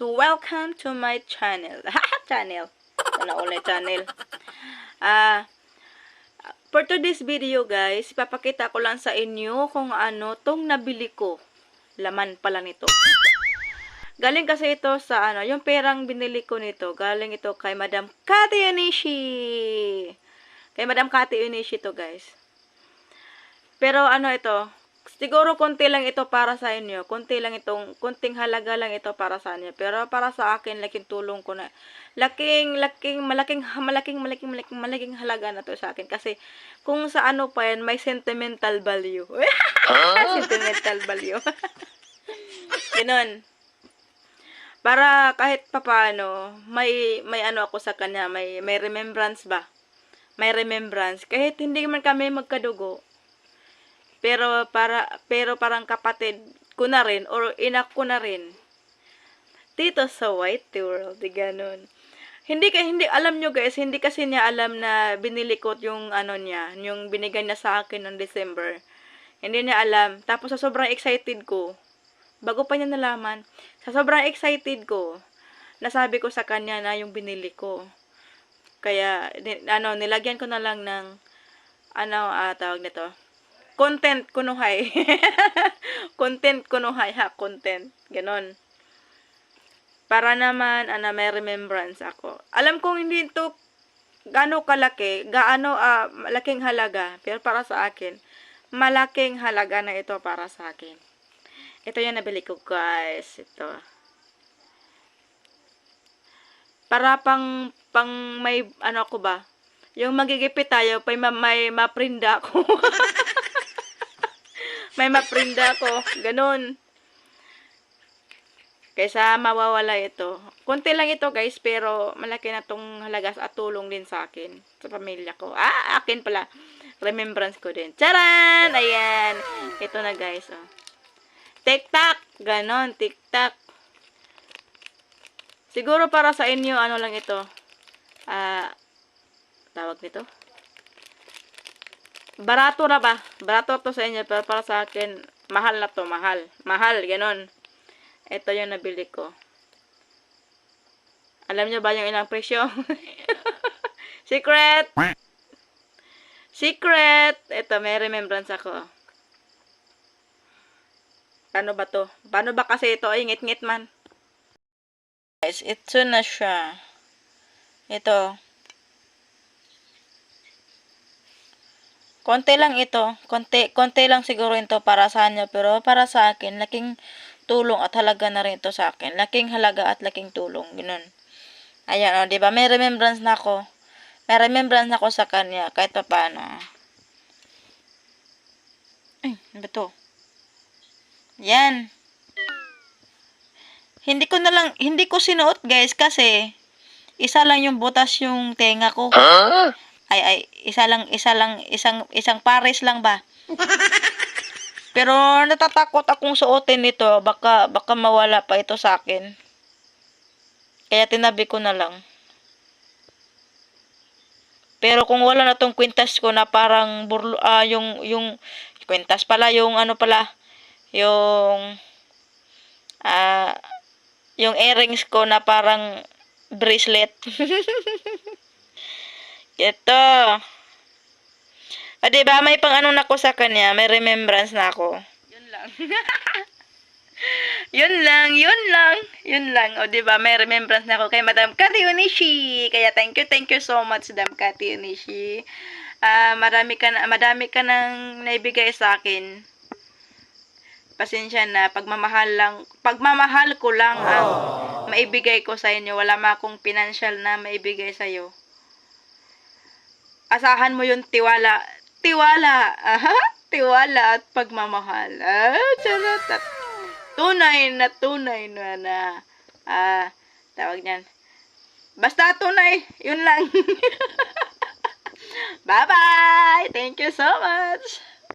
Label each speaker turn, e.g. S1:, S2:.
S1: So, welcome to my channel. channel. Wala ulit channel. Ah, for today's video guys, ipapakita ko lang sa inyo kung ano tong nabili ko. Laman pala nito. Galing kasi ito sa ano, yung perang binili ko nito, galing ito kay Madam Kati Onishi. Kay Madam Kati Onishi to guys. Pero ano ito, siguro konti lang ito para sa inyo. Konti lang itong, konting halaga lang ito para sa inyo. Pero para sa akin, laking tulong ko na. Laking, laking, malaking, malaking, malaking, malaking, malaking halaga na to sa akin. Kasi kung sa ano pa yan, may sentimental value. sentimental value. Ganun. Para kahit papaano, may, may ano ako sa kanya, may, may remembrance ba? May remembrance. Kahit hindi man kami magkadugo, pero para pero parang kapatid ko na rin or inak ko na rin dito sa White World, di ganun. Hindi ka hindi alam nyo guys, hindi kasi niya alam na binili ko yung ano niya, yung binigay niya sa akin noong December. Hindi niya alam. Tapos sa sobrang excited ko, bago pa niya nalaman, sa sobrang excited ko, nasabi ko sa kanya na yung binili ko. Kaya ano, nilagyan ko na lang ng ano ah, tawag nito, content kunuhay. content kunuhay ha, content. Ganon. Para naman, ana, may remembrance ako. Alam kong hindi ito gaano kalaki, gaano ah, malaking halaga, pero para sa akin, malaking halaga na ito para sa akin. Ito yung nabili ko, guys. Ito. Para pang, pang may, ano ko ba, yung magigipit tayo, may, ma- may maprinda ako. may maprinda ako. Ganun. Kaysa mawawala ito. Kunti lang ito guys, pero malaki na tong halagas at tulong din sa akin. Sa pamilya ko. Ah, akin pala. Remembrance ko din. Charan! Ayan. Ito na guys. Oh. Tik-tak. Ganon. Tik-tak. Siguro para sa inyo, ano lang ito. Ah, tawag nito. Barato na ba? Barato to sa inyo, pero para sa akin, mahal na to, mahal. Mahal, ganon. Ito yung nabili ko. Alam nyo ba yung ilang presyo? Secret! Secret! Ito, may remembrance ako. Paano ba to? Paano ba kasi ito? Ay, ngit-ngit man. Guys, ito na siya. Ito. Konti lang ito. Konti, konti lang siguro ito para sa inyo. Pero para sa akin, laking tulong at halaga na rin ito sa akin. Laking halaga at laking tulong. Ganun. Ayan, o, di ba? May remembrance na ako. May remembrance na ako sa kanya. Kahit pa paano. Ay, ano ba to? Yan. Hindi ko na lang, hindi ko sinuot guys kasi isa lang yung butas yung tenga ko. Ay, ay, isa lang, isa lang, isang, isang pares lang ba? Pero natatakot akong suotin nito. Baka, baka mawala pa ito sa akin. Kaya tinabi ko na lang. Pero kung wala na tong kwintas ko na parang burlo, ah, yung, yung, kwintas pala, yung ano pala, yung, ah, yung earrings ko na parang bracelet. Ito. O, diba? May pang ano na ko sa kanya. May remembrance na ako. Yun lang. yun lang, yun lang, yun lang. O, diba? May remembrance na ako kay Madam Kati Onishi. Kaya thank you, thank you so much, Madam Kati Onishi. Ah, marami ka na, madami ka nang naibigay sa akin. Pasensya na, pagmamahal lang, pagmamahal ko lang ang maibigay ko sa inyo. Wala ma akong financial na maibigay sa iyo asahan mo yung tiwala. Tiwala. Aha, tiwala at pagmamahal. Ah. At tunay na tunay na na. Ah, tawag niyan. Basta tunay. Yun lang. Bye-bye. Thank you so much.